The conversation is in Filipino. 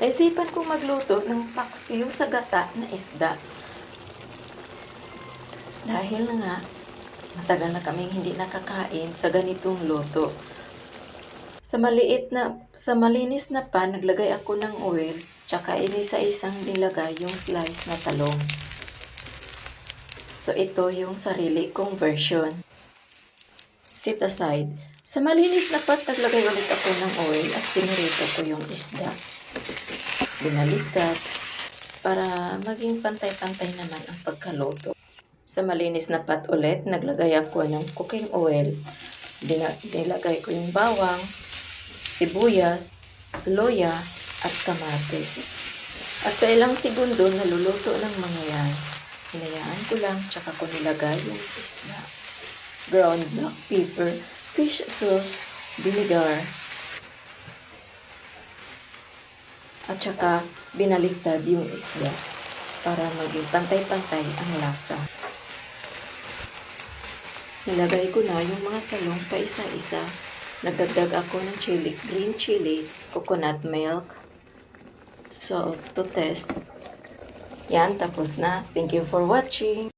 Naisipan kong magluto ng paksiw sa gata na isda. Dahil nga, matagal na kaming hindi nakakain sa ganitong luto. Sa maliit na, sa malinis na pan, naglagay ako ng oil, tsaka inisa-isang nilagay yung slice na talong. So, ito yung sarili kong version. Set aside. Sa malinis na pat, naglagay ulit ako ng oil at pinirito ko yung isda. Binaliktad para maging pantay-pantay naman ang pagkaluto. Sa malinis na pat ulit, naglagay ako ng cooking oil. Nilagay ko yung bawang, sibuyas, loya, at kamatis. At sa ilang segundo, naluluto ng mga yan. Hinayaan ko lang, tsaka ko nilagay yung isda. Ground black pepper, fish sauce, vinegar, at saka binaliktad yung isda para maging pantay-pantay ang lasa. Nilagay ko na yung mga talong pa isa-isa. Nagdagdag ako ng chili, green chili, coconut milk, salt to test. Yan, tapos na. Thank you for watching.